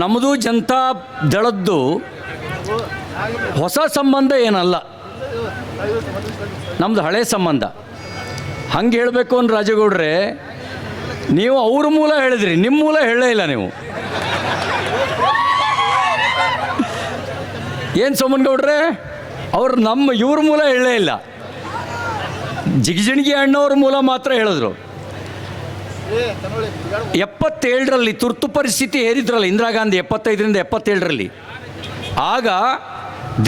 ನಮ್ಮದು ಜನತಾ ದಳದ್ದು ಹೊಸ ಸಂಬಂಧ ಏನಲ್ಲ. ನಮ್ಮದು ಹಳೆ ಸಂಬಂಧ. ಹಂಗೆ ಹೇಳಬೇಕು ಅಂದ್ರೆ ರಾಜಗೌಡ್ರೆ, ನೀವು ಅವ್ರ ಮೂಲ ಹೇಳಿದ್ರಿ ನಿಮ್ಮ ಮೂಲ ಹೇಳೇ ಇಲ್ಲ ನೀವು. ಏನು ಸೋಮನ್ಗೌಡ್ರೆ, ಅವ್ರು ನಮ್ಮ ಇವ್ರ ಮೂಲ ಹೇಳೇ ಇಲ್ಲ. ಜಿಗಿಜಿಣಗಿ ಅಣ್ಣವ್ರ ಮೂಲ ಮಾತ್ರ ಹೇಳಿದ್ರು. ಎಪ್ಪತ್ತೇಳರಲ್ಲಿ ತುರ್ತು ಪರಿಸ್ಥಿತಿ ಹೇರಿದ್ರಲ್ಲ ಇಂದಿರಾ ಗಾಂಧಿ ಎಪ್ಪತ್ತೈದರಿಂದ ಎಪ್ಪತ್ತೇಳರಲ್ಲಿ. ಆಗ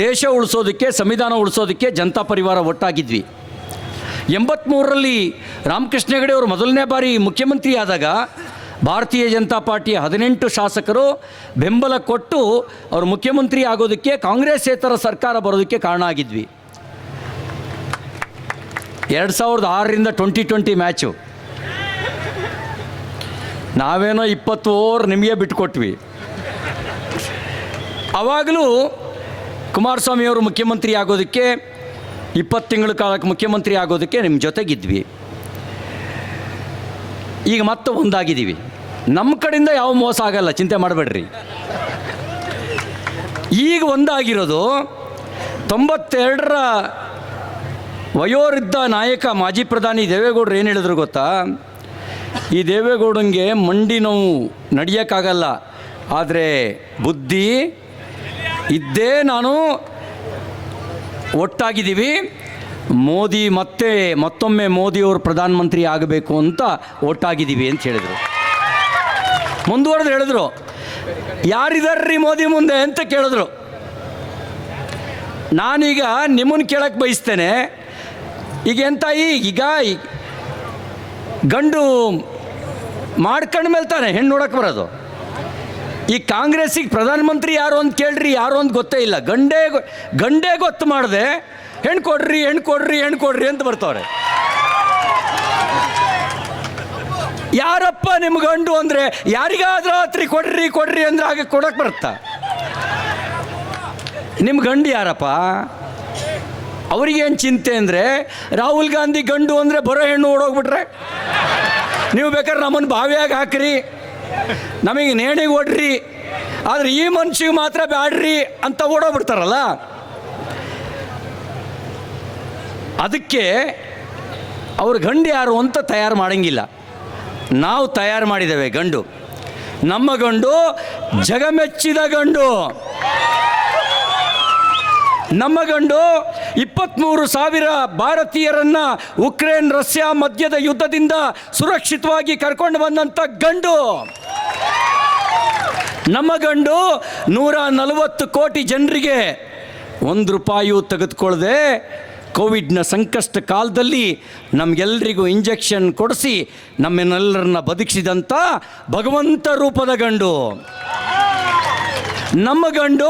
ದೇಶ ಉಳಿಸೋದಕ್ಕೆ, ಸಂವಿಧಾನ ಉಳಿಸೋದಕ್ಕೆ ಜನತಾ ಪರಿವಾರ ಒಟ್ಟಾಗಿದ್ವಿ. ಎಂಬತ್ತ್ಮೂರರಲ್ಲಿ ರಾಮಕೃಷ್ಣ ಹೆಗಡೆ ಅವರು ಮೊದಲನೇ ಬಾರಿ ಮುಖ್ಯಮಂತ್ರಿ ಆದಾಗ ಭಾರತೀಯ ಜನತಾ ಪಾರ್ಟಿಯ ಹದಿನೆಂಟು ಶಾಸಕರು ಬೆಂಬಲ ಕೊಟ್ಟು ಅವರು ಮುಖ್ಯಮಂತ್ರಿ ಆಗೋದಕ್ಕೆ ಕಾಂಗ್ರೆಸ್ಸೇತರ ಸರ್ಕಾರ ಬರೋದಕ್ಕೆ ಕಾರಣ ಆಗಿದ್ವಿ. ಎರಡು ಸಾವಿರದ ಆರರಿಂದ ಟ್ವೆಂಟಿ ಟ್ವೆಂಟಿ ಮ್ಯಾಚು ನಾವೇನೋ ಇಪ್ಪತ್ತು ಓವರ್ ನಿಮಗೆ ಬಿಟ್ಕೊಟ್ವಿ. ಆವಾಗಲೂ ಕುಮಾರಸ್ವಾಮಿಯವರು ಮುಖ್ಯಮಂತ್ರಿ ಆಗೋದಕ್ಕೆ, ಇಪ್ಪತ್ತು ತಿಂಗಳ ಕಾಲಕ್ಕೆ ಮುಖ್ಯಮಂತ್ರಿ ಆಗೋದಕ್ಕೆ ನಿಮ್ಮ ಜೊತೆಗಿದ್ವಿ. ಈಗ ಮತ್ತೆ ಒಂದಾಗಿದ್ದೀವಿ. ನಮ್ಮ ಕಡೆಯಿಂದ ಯಾವ ಮೋಸ ಆಗಲ್ಲ, ಚಿಂತೆ ಮಾಡಬೇಡ್ರಿ. ಈಗ ಒಂದಾಗಿರೋದು, ತೊಂಬತ್ತೆರಡರ ವಯೋವೃದ್ಧ ನಾಯಕ ಮಾಜಿ ಪ್ರಧಾನಿ ದೇವೇಗೌಡರು ಏನು ಹೇಳಿದ್ರು ಗೊತ್ತಾ? ಈ ದೇವೇಗೌಡಂಗೆ ಮಂಡಿ ನೋವು ನಡೆಯೋಕ್ಕಾಗಲ್ಲ. ಆದರೆ ಬುದ್ಧಿ ಇದ್ದೇ ನಾನು ಒಟ್ಟಾಗಿದ್ದೀವಿ. ಮೋದಿ ಮತ್ತೆ ಮತ್ತೊಮ್ಮೆ ಮೋದಿಯವರು ಪ್ರಧಾನಮಂತ್ರಿ ಆಗಬೇಕು ಅಂತ ಒಟ್ಟಾಗಿದ್ದೀವಿ ಅಂತ ಹೇಳಿದರು. ಮುಂದುವರೆದು ಹೇಳಿದ್ರು, ಯಾರಿದಾರ್ರಿ ಮೋದಿ ಮುಂದೆ? ಅಂತ ಕೇಳಿದ್ರು. ನಾನೀಗ ನಿಮ್ಮನ್ನು ಕೇಳಕ್ಕೆ ಬಯಸ್ತೇನೆ. ಈಗ ಎಂತ ಈಗ ಗಂಡು ಮಾಡ್ಕೊಂಡ ಮೇಲೆ ತಾನೆ ಹೆಣ್ಣು ನೋಡಕ್ಕೆ ಬರೋದು. ಈ ಕಾಂಗ್ರೆಸ್ಸಿಗೆ ಪ್ರಧಾನಮಂತ್ರಿ ಯಾರು ಅಂತ ಕೇಳ್ರಿ, ಯಾರು ಅಂತ ಗೊತ್ತೇ ಇಲ್ಲ. ಗಂಡೇ ಗಂಡೇ ಗೊತ್ತು ಮಾಡದೆ, ಹೆಣ್ಣು ಕೊಡ್ರಿ ಹೆಣ್ಣು ಕೊಡ್ರಿ ಹೆಣ್ಣು ಕೊಡ್ರಿ ಅಂತ ಬರ್ತವ್ರೆ. ಯಾರಪ್ಪ ನಿಮ್ಮ ಗಂಡು ಅಂದರೆ, ಯಾರಿಗಾದ್ರೂ ಹತ್ರಿ ಕೊಡ್ರಿ ಕೊಡ್ರಿ ಅಂದ್ರೆ ಹಾಗೆ ಕೊಡಕ್ಕೆ ಬರುತ್ತಾ? ನಿಮ್ಮ ಗಂಡು ಯಾರಪ್ಪ? ಅವರಿಗೇನು ಚಿಂತೆ ಅಂದರೆ, ರಾಹುಲ್ ಗಾಂಧಿ ಗಂಡು ಅಂದರೆ ಬರೋ ಹೆಣ್ಣು ಓಡೋಗ್ಬಿಟ್ರೆ? ನೀವು ಬೇಕಾದ್ರೆ ನಮ್ಮನ್ನು ಬಾವಿಯಾಗಿ ಹಾಕ್ರಿ. ನಮಗೆ ನೇಣಿಗೆ ಓಡ್ರಿ ಆದರೆ ಈ ಮನುಷ್ಯಗೆ ಮಾತ್ರ ಬ್ಯಾಡ್ರಿ ಅಂತ ಓಡೋಗ್ಬಿಡ್ತಾರಲ್ಲ? ಅದಕ್ಕೆ ಅವ್ರ ಗಂಡು ಯಾರು ಅಂತ ತಯಾರು ಮಾಡಂಗಿಲ್ಲ. ನಾವು ತಯಾರು ಮಾಡಿದ್ದೇವೆ ಗಂಡು. ನಮ್ಮ ಗಂಡು ಜಗಮೆಚ್ಚಿದ ಗಂಡು. ನಮ್ಮ ಗಂಡು ಇಪ್ಪತ್ತ್ಮೂರು ಸಾವಿರ ಭಾರತೀಯರನ್ನು ಉಕ್ರೇನ್, ರಷ್ಯಾ ಮಧ್ಯದ ಯುದ್ಧದಿಂದ ಸುರಕ್ಷಿತವಾಗಿ ಕರ್ಕೊಂಡು ಬಂದಂಥ ಗಂಡು. ನಮ್ಮ ಗಂಡು ನೂರ ನಲವತ್ತು ಕೋಟಿ ಜನರಿಗೆ ಒಂದು ರೂಪಾಯು ತೆಗೆದುಕೊಳ್ಳದೆ ಕೋವಿಡ್ನ ಸಂಕಷ್ಟ ಕಾಲದಲ್ಲಿ ನಮಗೆಲ್ಲರಿಗೂ ಇಂಜೆಕ್ಷನ್ ಕೊಡಿಸಿ ನಮ್ಮನ್ನೆಲ್ಲರನ್ನ ಬದುಕಿಸಿದಂಥ ಭಗವಂತ ರೂಪದ ಗಂಡು. ನಮ್ಮ ಗಂಡು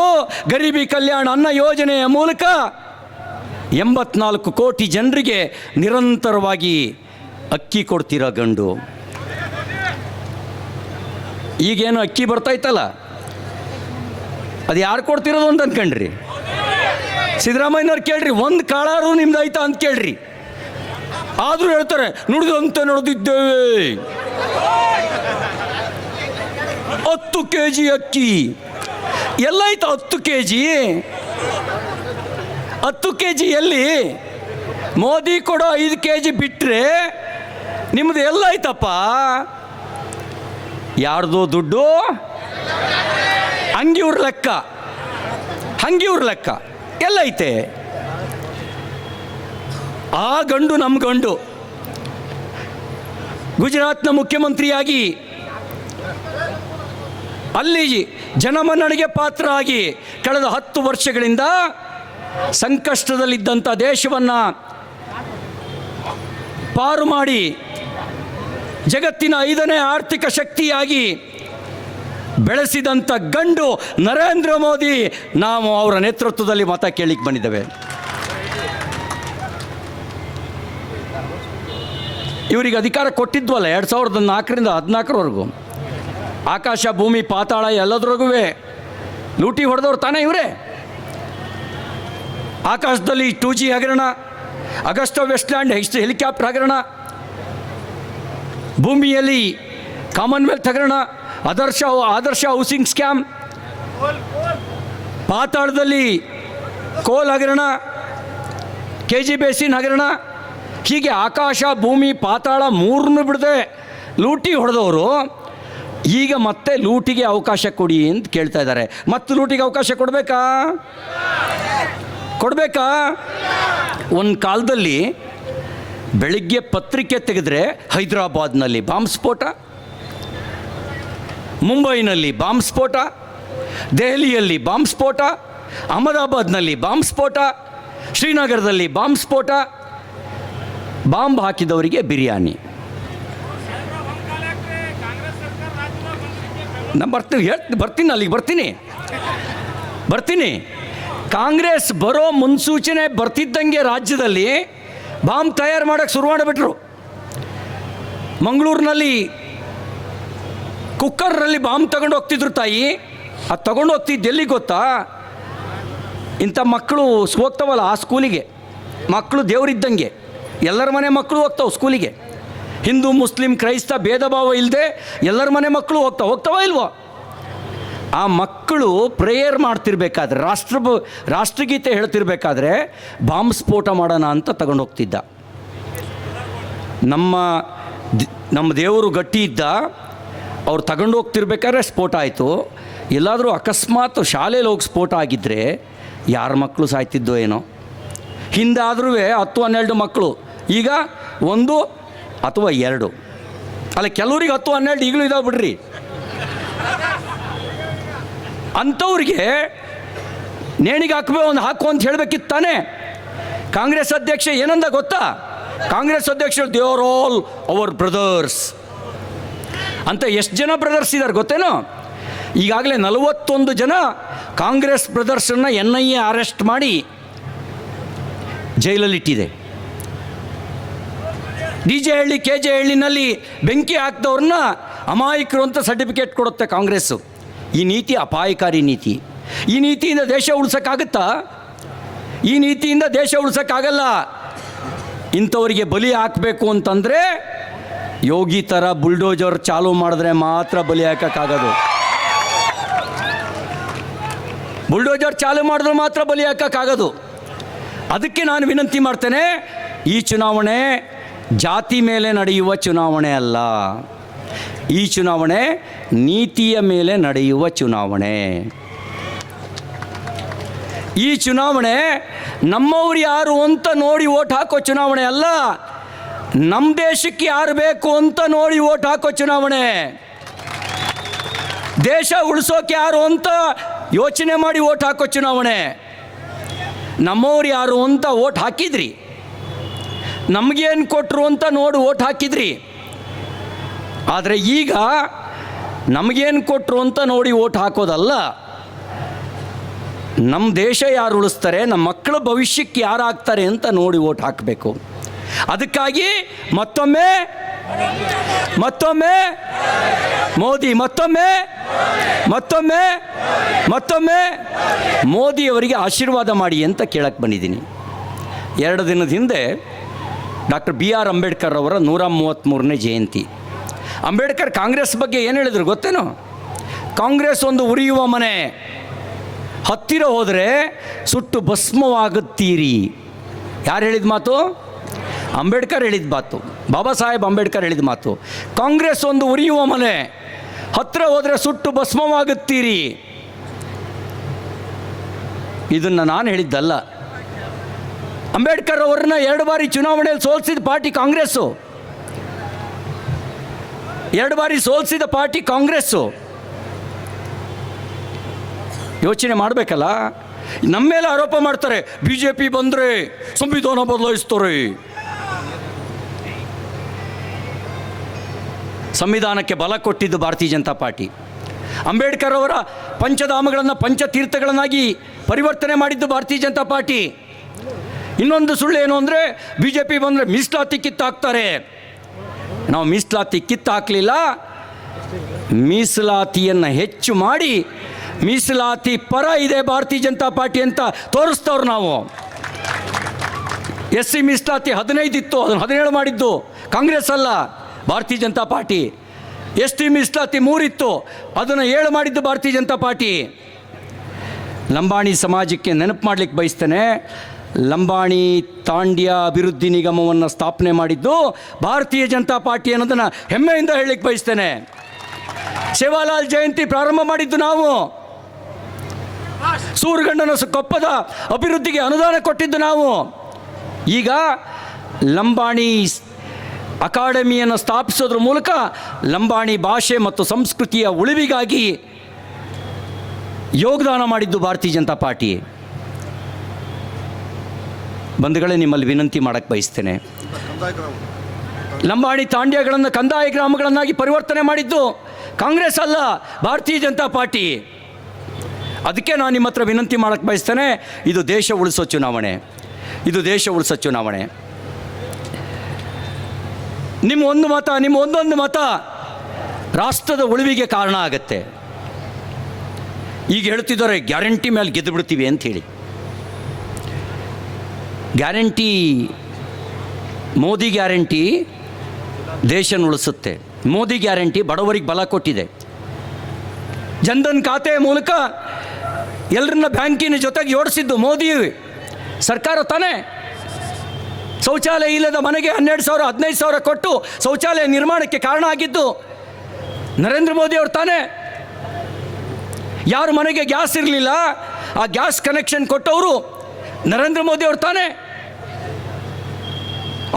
ಗರೀಬಿ ಕಲ್ಯಾಣ ಅನ್ನ ಯೋಜನೆಯ ಮೂಲಕ ಎಂಬತ್ನಾಲ್ಕು ಕೋಟಿ ಜನರಿಗೆ ನಿರಂತರವಾಗಿ ಅಕ್ಕಿ ಕೊಡ್ತೀರ ಗಂಡು? ಈಗೇನು ಅಕ್ಕಿ ಬರ್ತೈತಲ್ಲ ಅದು ಯಾರು ಕೊಡ್ತಿರೋದು ಅಂತ ಅಂದ್ಕಂಡ್ರಿ ಸಿದ್ದರಾಮಯ್ಯನವ್ರು ಕೇಳ್ರಿ, ಒಂದು ಕಾಳಾರು ನಿಮ್ದು ಆಯ್ತಾ ಅಂತ ಕೇಳ್ರಿ. ಆದರೂ ಹೇಳ್ತಾರೆ ನುಡಿದಂತೆ ನಡೆದಿದ್ದೇವೆ. ಹತ್ತು ಕೆ ಜಿ ಅಕ್ಕಿ. ಎಲ್ಲಾಯ್ತು ಹತ್ತು ಕೆ ಜಿ ಹತ್ತು ಕೆ ಜಿ ಎಲ್ಲಿ ಮೋದಿ ಕೊಡೋ ಐದು ಕೆ ಜಿ ಬಿಟ್ಟರೆ ನಿಮ್ಮದು ಎಲ್ಲಾಯ್ತಪ್ಪ ಯಾರ್ದೋ ದುಡ್ಡು? ಹಂಗಿವ್ರ ಲೆಕ್ಕ. ಹಂಗಿವ್ರ ಲೆಕ್ಕ. ಎಲ್ಲೈತೆ ಆ ಗಂಡು ನಮ್ಮ ಗಂಡು. ಗುಜರಾತ್ನ ಮುಖ್ಯಮಂತ್ರಿಯಾಗಿ. ಅಲ್ಲಿ ಜನಮನ್ನಣೆಗೆ ಪಾತ್ರ ಆಗಿ ಕಳೆದ ಹತ್ತು ವರ್ಷಗಳಿಂದ ಸಂಕಷ್ಟದಲ್ಲಿದ್ದಂಥ ದೇಶವನ್ನು ಪಾರು ಮಾಡಿ ಜಗತ್ತಿನ ಐದನೇ ಆರ್ಥಿಕ ಶಕ್ತಿಯಾಗಿ ಬೆಳೆಸಿದಂಥ ಗಂಡು ನರೇಂದ್ರ ಮೋದಿ ನಾವು ಅವರ ನೇತೃತ್ವದಲ್ಲಿ ಮತ ಕೇಳಿಕ್ಕೆ ಬಂದಿದ್ದೇವೆ. ಇವರಿಗೆ ಅಧಿಕಾರ ಕೊಟ್ಟಿದ್ವಲ್ಲ, ಎರಡು ಸಾವಿರದ ನಾಲ್ಕರಿಂದ ಹದಿನಾಲ್ಕರವರೆಗೂ. ಆಕಾಶ, ಭೂಮಿ, ಪಾತಾಳ ಎಲ್ಲದ್ರೊಳಗೂ ಲೂಟಿ ಹೊಡೆದವ್ರು ತಾನೇ ಇವರೇ? ಆಕಾಶದಲ್ಲಿ ಟೂ ಜಿ ಹಗರಣ ಅಗಸ್ಟ ವೆಸ್ಟ್ಲ್ಯಾಂಡ್ ಹೆಚ್ ಹೆಲಿಕಾಪ್ಟರ್ ಹಗರಣ, ಭೂಮಿಯಲ್ಲಿ ಕಾಮನ್ವೆಲ್ತ್ ಹಗರಣ, ಆದರ್ಶ ಆದರ್ಶ ಹೌಸಿಂಗ್ ಸ್ಕ್ಯಾಮ್, ಪಾತಾಳದಲ್ಲಿ ಕೋಲ್ ಹಗರಣ ಕೆ ಜಿ ಬೇಸಿನ್ ಹಗರಣ, ಹೀಗೆ ಆಕಾಶ, ಭೂಮಿ, ಪಾತಾಳ ಮೂರನ್ನು ಬಿಡದೆ ಲೂಟಿ ಹೊಡೆದವರು. ಈಗ ಮತ್ತೆ ಲೂಟಿಗೆ ಅವಕಾಶ ಕೊಡಿ ಅಂತ ಕೇಳ್ತಾ ಇದ್ದಾರೆ. ಮತ್ತೆ ಲೂಟಿಗೆ ಅವಕಾಶ ಕೊಡಬೇಕಾ? ಕೊಡಬೇಕಾ? ಒಂದು ಕಾಲದಲ್ಲಿ ಬೆಳಿಗ್ಗೆ ಪತ್ರಿಕೆ ತೆಗೆದ್ರೆ ಹೈದರಾಬಾದ್ನಲ್ಲಿ ಬಾಂಬ್ ಸ್ಫೋಟ, ಮುಂಬೈನಲ್ಲಿ ಬಾಂಬ್ ಸ್ಫೋಟ, ದೆಹಲಿಯಲ್ಲಿ ಬಾಂಬ್ ಸ್ಫೋಟ, ಅಹಮದಾಬಾದ್ನಲ್ಲಿ ಬಾಂಬ್ ಸ್ಫೋಟ, ಶ್ರೀನಗರದಲ್ಲಿ ಬಾಂಬ್ ಸ್ಫೋಟ, ಬಾಂಬ್ ಹಾಕಿದವರಿಗೆ ಬಿರಿಯಾನಿ. ನಾನು ಬರ್ತೀನಿ ಹೇಳ್ತೀನಿ ಬರ್ತೀನಿ ಅಲ್ಲಿಗೆ, ಬರ್ತೀನಿ. ಬರ್ತೀನಿ. ಕಾಂಗ್ರೆಸ್ ಬರೋ ಮುನ್ಸೂಚನೆ ಬರ್ತಿದ್ದಂಗೆ ರಾಜ್ಯದಲ್ಲಿ ಬಾಂಬ್ ತಯಾರು ಮಾಡೋಕ್ಕೆ ಶುರು ಮಾಡಿಬಿಟ್ರು ಮಂಗಳೂರಿನಲ್ಲಿ ಕುಕ್ಕರ್ನಲ್ಲಿ ಬಾಂಬ್ ತಗೊಂಡು ಹೋಗ್ತಿದ್ರು ತಾಯಿ. ಅದು ತಗೊಂಡು ಹೋಗ್ತಿದ್ದು ಎಲ್ಲಿ ಗೊತ್ತಾ? ಇಂಥ ಮಕ್ಕಳು ಹೋಗ್ತಾವಲ್ಲ ಆ ಸ್ಕೂಲಿಗೆ. ಮಕ್ಕಳು ದೇವರಿದ್ದಂಗೆ. ಎಲ್ಲರ ಮನೆ ಮಕ್ಕಳು ಹೋಗ್ತಾವೆ ಸ್ಕೂಲಿಗೆ. ಹಿಂದೂ, ಮುಸ್ಲಿಂ, ಕ್ರೈಸ್ತ ಭೇದ ಭಾವ ಇಲ್ಲದೆ ಎಲ್ಲರ ಮನೆ ಮಕ್ಕಳು ಹೋಗ್ತಾ ಹೋಗ್ತಾವ ಇಲ್ವೋ? ಆ ಮಕ್ಕಳು ಪ್ರೇಯರ್ ಮಾಡ್ತಿರ್ಬೇಕಾದ್ರೆ, ರಾಷ್ಟ್ರ ರಾಷ್ಟ್ರಗೀತೆ ಹೇಳ್ತಿರ್ಬೇಕಾದ್ರೆ, ಬಾಂಬ್ ಸ್ಫೋಟ ಮಾಡೋಣ ಅಂತ ತಗೊಂಡು ಹೋಗ್ತಿದ್ದ. ನಮ್ಮ ನಮ್ಮ ದೇವರು ಗಟ್ಟಿ ಇದ್ದ, ಅವ್ರು ತಗೊಂಡು ಹೋಗ್ತಿರ್ಬೇಕಾದ್ರೆ ಸ್ಫೋಟ ಆಯಿತು. ಎಲ್ಲಾದರೂ ಅಕಸ್ಮಾತ್ ಶಾಲೆಯಲ್ಲಿ ಹೋಗಿ ಸ್ಫೋಟ ಆಗಿದ್ದರೆ ಯಾರ ಮಕ್ಕಳು ಸಾಯ್ತಿದ್ದೋ ಏನೋ? ಹಿಂದಾದ್ರೂ ಹತ್ತು ಹನ್ನೆರಡು ಮಕ್ಕಳು ಈಗ ಒಂದು ಅಥವಾ ಎರಡು. ಅಲ್ಲ, ಕೆಲವ್ರಿಗೆ ಹತ್ತು, ಹನ್ನೆರಡು, ಈಗಲೂ ಇದಾವೆ ಬಿಡ್ರಿ. ಅಂಥವ್ರಿಗೆ ನೇಣಿಗೆ ಹಾಕಬೇಕು, ಒಂದು ಹಾಕು ಅಂತ ಹೇಳಬೇಕಿತ್ತು ತಾನೇ. ಕಾಂಗ್ರೆಸ್ ಅಧ್ಯಕ್ಷ ಏನಂದ ಗೊತ್ತಾ? ಕಾಂಗ್ರೆಸ್ ಅಧ್ಯಕ್ಷರು they are all our brothers ಅಂತ ಎಷ್ಟು ಜನ ಬ್ರದರ್ಸ್ ಇದ್ದಾರೆ ಗೊತ್ತೇನೋ? ಈಗಾಗಲೇ ನಲವತ್ತೊಂದು ಜನ ಕಾಂಗ್ರೆಸ್ ಬ್ರದರ್ಸನ್ನು ಎನ್ ಐ ಎ ಅರೆಸ್ಟ್ ಮಾಡಿ ಜೈಲಲ್ಲಿಟ್ಟಿದೆ. D J Halli, K J ಹಳ್ಳಿನಲ್ಲಿ ಬೆಂಕಿ ಹಾಕ್ದವ್ರನ್ನ ಅಮಾಯಕರು ಅಂತ ಸರ್ಟಿಫಿಕೇಟ್ ಕೊಡುತ್ತೆ ಕಾಂಗ್ರೆಸ್ಸು. ಈ ನೀತಿ ಅಪಾಯಕಾರಿ ನೀತಿ. ಈ ನೀತಿಯಿಂದ ದೇಶ ಉಳ್ಸೋಕ್ಕಾಗುತ್ತಾ? ಈ ನೀತಿಯಿಂದ ದೇಶ ಉಳ್ಸೋಕ್ಕಾಗಲ್ಲ. ಇಂಥವರಿಗೆ ಬಲಿ ಹಾಕಬೇಕು ಅಂತಂದರೆ ಯೋಗಿ ಥರ ಬುಲ್ಡೋಜರ್ ಚಾಲೂ ಮಾಡಿದ್ರೆ ಮಾತ್ರ ಬಲಿ ಹಾಕೋಕ್ಕಾಗೋದು. ಬುಲ್ಡೋಜರ್ ಚಾಲು ಮಾಡಿದ್ರೆ ಮಾತ್ರ ಬಲಿ ಹಾಕೋಕ್ಕಾಗೋದು. ಅದಕ್ಕೆ ನಾನು ವಿನಂತಿ ಮಾಡ್ತೇನೆ, ಈ ಚುನಾವಣೆ ಜಾತಿ ಮೇಲೆ ನಡೆಯುವ ಚುನಾವಣೆ ಅಲ್ಲ. ಈ ಚುನಾವಣೆ ನೀತಿಯ ಮೇಲೆ ನಡೆಯುವ ಚುನಾವಣೆ. ಈ ಚುನಾವಣೆ ನಮ್ಮವ್ರು ಯಾರು ಅಂತ ನೋಡಿ ಓಟ್ ಹಾಕೋ ಚುನಾವಣೆ ಅಲ್ಲ. ನಮ್ಮ ದೇಶಕ್ಕೆ ಯಾರು ಬೇಕು ಅಂತ ನೋಡಿ ಓಟ್ ಹಾಕೋ ಚುನಾವಣೆ. ದೇಶ ಉಳಿಸೋಕೆ ಯಾರು ಅಂತ ಯೋಚನೆ ಮಾಡಿ ಓಟ್ ಹಾಕೋ ಚುನಾವಣೆ. ನಮ್ಮವ್ರು ಯಾರು ಅಂತ ಓಟ್ ಹಾಕಿದ್ರಿ. ನಮಗೇನು ಕೊಟ್ಟರು ಅಂತ ನೋಡಿ ಓಟ್ ಹಾಕಿದ್ರಿ. ಆದರೆ ಈಗ ನಮಗೇನು ಕೊಟ್ಟರು ಅಂತ ನೋಡಿ ಓಟ್ ಹಾಕೋದಲ್ಲ. ನಮ್ಮ ದೇಶ ಯಾರು ಉಳಿಸ್ತಾರೆ ನಮ್ಮ ಮಕ್ಕಳ ಭವಿಷ್ಯಕ್ಕೆ ಯಾರು ಆಗ್ತಾರೆ ಅಂತ ನೋಡಿ ಓಟ್ ಹಾಕಬೇಕು. ಅದಕ್ಕಾಗಿ ಮತ್ತೊಮ್ಮೆ ಮತ್ತೊಮ್ಮೆ, ಮೋದಿ, ಮತ್ತೊಮ್ಮೆ ಮತ್ತೊಮ್ಮೆ ಮತ್ತೊಮ್ಮೆ, ಮೋದಿಯವರಿಗೆ ಆಶೀರ್ವಾದ ಮಾಡಿ ಅಂತ ಕೇಳಕ್ಕೆ ಬಂದಿದ್ದೀನಿ. ಎರಡು ದಿನದ ಹಿಂದೆ ಡಾಕ್ಟರ್ ಬಿ ಆರ್ ಅಂಬೇಡ್ಕರ್ ಅವರ ನೂರ ಮೂವತ್ತ್ಮೂರನೇ ಜಯಂತಿ. ಅಂಬೇಡ್ಕರ್ ಕಾಂಗ್ರೆಸ್ ಬಗ್ಗೆ ಏನು ಹೇಳಿದ್ರು ಗೊತ್ತೇನು? ಕಾಂಗ್ರೆಸ್ ಒಂದು ಉರಿಯುವ ಮನೆ. ಹತ್ತಿರ ಹೋದರೆ ಸುಟ್ಟು ಭಸ್ಮವಾಗುತ್ತೀರಿ. ಯಾರು ಹೇಳಿದ ಮಾತು? ಅಂಬೇಡ್ಕರ್ ಹೇಳಿದ ಮಾತು. ಬಾಬಾ ಸಾಹೇಬ್ ಅಂಬೇಡ್ಕರ್ ಹೇಳಿದ ಮಾತು. ಕಾಂಗ್ರೆಸ್ ಒಂದು ಉರಿಯುವ ಮನೆ. ಹತ್ತಿರ ಹೋದರೆ ಸುಟ್ಟು ಭಸ್ಮವಾಗುತ್ತೀರಿ. ಇದನ್ನು ನಾನು ಹೇಳಿದ್ದಲ್ಲ. ಅಂಬೇಡ್ಕರ್ ಅವರನ್ನ ಎರಡು ಬಾರಿ ಚುನಾವಣೆಯಲ್ಲಿ ಸೋಲಿಸಿದ ಪಾರ್ಟಿ ಕಾಂಗ್ರೆಸ್ಸು. ಎರಡು ಬಾರಿ ಸೋಲಿಸಿದ ಪಾರ್ಟಿ ಕಾಂಗ್ರೆಸ್ಸು. ಯೋಚನೆ ಮಾಡಬೇಕಲ್ಲ? ನಮ್ಮ ಮೇಲೆ ಆರೋಪ ಮಾಡ್ತಾರೆ ಬಿ ಜೆ ಪಿ ಬಂದರೆ ಸಂವಿಧಾನ ಬದಲಾಯಿಸ್ತಾರೆ. ಸಂವಿಧಾನಕ್ಕೆ ಬಲ ಕೊಟ್ಟಿದ್ದು ಭಾರತೀಯ ಜನತಾ ಪಾರ್ಟಿ. ಅಂಬೇಡ್ಕರ್ ಅವರ ಪಂಚಧಾಮಗಳನ್ನು ಪಂಚತೀರ್ಥಗಳನ್ನಾಗಿ ಪರಿವರ್ತನೆ ಮಾಡಿದ್ದು ಭಾರತೀಯ ಜನತಾ ಪಾರ್ಟಿ. ಇನ್ನೊಂದು ಸುಳ್ಳು ಏನು ಅಂದರೆ ಬಿ ಜೆ ಪಿ ಬಂದರೆ ಮೀಸಲಾತಿ ಕಿತ್ತಾಕ್ತಾರೆ. ನಾವು ಮೀಸಲಾತಿ ಕಿತ್ತಾಕಲಿಲ್ಲ. ಮೀಸಲಾತಿಯನ್ನು ಹೆಚ್ಚು ಮಾಡಿ ಮೀಸಲಾತಿ ಪರ ಇದೆ ಭಾರತೀಯ ಜನತಾ ಪಾರ್ಟಿ ಅಂತ ತೋರಿಸ್ತವ್ರು ನಾವು. ಎಸ್ ಸಿ ಮೀಸಲಾತಿ ಹದಿನೈದು ಇತ್ತು, ಅದನ್ನು ಹದಿನೇಳು ಮಾಡಿದ್ದು ಕಾಂಗ್ರೆಸ್ ಅಲ್ಲ, ಭಾರತೀಯ ಜನತಾ ಪಾರ್ಟಿ. ಎಸ್ ಟಿ ಮೀಸಲಾತಿ ಮೂರಿತ್ತು, ಅದನ್ನು ಏಳು ಮಾಡಿದ್ದು ಭಾರತೀಯ ಜನತಾ ಪಾರ್ಟಿ. ಲಂಬಾಣಿ ಸಮಾಜಕ್ಕೆ ನೆನಪು ಮಾಡಲಿಕ್ಕೆ ಬಯಸ್ತೇನೆ ಲಂಬಾಣಿ ತಾಂಡ್ಯ ಅಭಿವೃದ್ಧಿ ನಿಗಮವನ್ನು ಸ್ಥಾಪನೆ ಮಾಡಿದ್ದು ಭಾರತೀಯ ಜನತಾ ಪಾರ್ಟಿ ಅನ್ನೋದನ್ನು ಹೆಮ್ಮೆಯಿಂದ ಹೇಳಲಿಕ್ಕೆ ಬಯಸ್ತೇನೆ. ಸೇವಾಲಾಲ್ ಜಯಂತಿ ಪ್ರಾರಂಭ ಮಾಡಿದ್ದು ನಾವು. ಸೂರುಗಂಡನ ಕೊಪ್ಪದ ಅಭಿವೃದ್ಧಿಗೆ ಅನುದಾನ ಕೊಟ್ಟಿದ್ದು ನಾವು. ಈಗ ಲಂಬಾಣಿ ಅಕಾಡೆಮಿಯನ್ನು ಸ್ಥಾಪಿಸೋದ್ರ ಮೂಲಕ ಲಂಬಾಣಿ ಭಾಷೆ ಮತ್ತು ಸಂಸ್ಕೃತಿಯ ಉಳಿವಿಗಾಗಿ ಯೋಗದಾನ ಮಾಡಿದ್ದು ಭಾರತೀಯ ಜನತಾ ಪಾರ್ಟಿ. ಬಂಧುಗಳೇ ನಿಮ್ಮಲ್ಲಿ ವಿನಂತಿ ಮಾಡೋಕ್ಕೆ ಬಯಸ್ತೇನೆ. ಲಂಬಾಣಿ ತಾಂಡ್ಯಗಳನ್ನು ಕಂದಾಯ ಗ್ರಾಮಗಳನ್ನಾಗಿ ಪರಿವರ್ತನೆ ಮಾಡಿದ್ದು ಕಾಂಗ್ರೆಸ್ ಅಲ್ಲ, ಭಾರತೀಯ ಜನತಾ ಪಾರ್ಟಿ. ಅದಕ್ಕೆ ನಾನು ನಿಮ್ಮ ಹತ್ರ ವಿನಂತಿ ಮಾಡೋಕ್ಕೆ ಬಯಸ್ತೇನೆ, ಇದು ದೇಶ ಉಳಿಸೋ ಚುನಾವಣೆ. ಇದು ದೇಶ ಉಳಿಸೋ ಚುನಾವಣೆ. ನಿಮ್ಮ ಒಂದು ಮತ, ನಿಮ್ಮ ಒಂದೊಂದು ಮತ ರಾಷ್ಟ್ರದ ಉಳಿವಿಗೆ ಕಾರಣ ಆಗತ್ತೆ. ಈಗ ಹೇಳ್ತಿದ್ದಾರೆ, ಗ್ಯಾರಂಟಿ ಮೇಲೆ ಗೆದ್ದು ಬಿಡ್ತೀವಿ ಅಂತ ಹೇಳಿ. ಗ್ಯಾರಂಟಿ, ಮೋದಿ ಗ್ಯಾರಂಟಿ ದೇಶನ ಉಳಿಸುತ್ತೆ. ಮೋದಿ ಗ್ಯಾರಂಟಿ ಬಡವರಿಗೆ ಬಲ ಕೊಟ್ಟಿದೆ. ಜನ್ಧನ್ ಖಾತೆ ಮೂಲಕ ಎಲ್ಲರನ್ನ ಬ್ಯಾಂಕಿನ ಜೊತೆಗೆ ಜೋಡಿಸಿದ್ದು ಮೋದಿ. ಸರ್ಕಾರ ತಾನೇ ಶೌಚಾಲಯ ಇಲ್ಲದ ಮನೆಗೆ ಹನ್ನೆರಡು ಸಾವಿರ, ಹದಿನೈದು ಸಾವಿರ ಕೊಟ್ಟು ಶೌಚಾಲಯ ನಿರ್ಮಾಣಕ್ಕೆ ಕಾರಣ ಆಗಿದ್ದು, ನರೇಂದ್ರ ಮೋದಿ ಅವರು ತಾನೇ ಯಾರು ಮನೆಗೆ ಗ್ಯಾಸ್ ಇರಲಿಲ್ಲ, ಆ ಗ್ಯಾಸ್ ಕನೆಕ್ಷನ್ ಕೊಟ್ಟವರು ನರೇಂದ್ರ ಮೋದಿ ಅವರು ತಾನೇ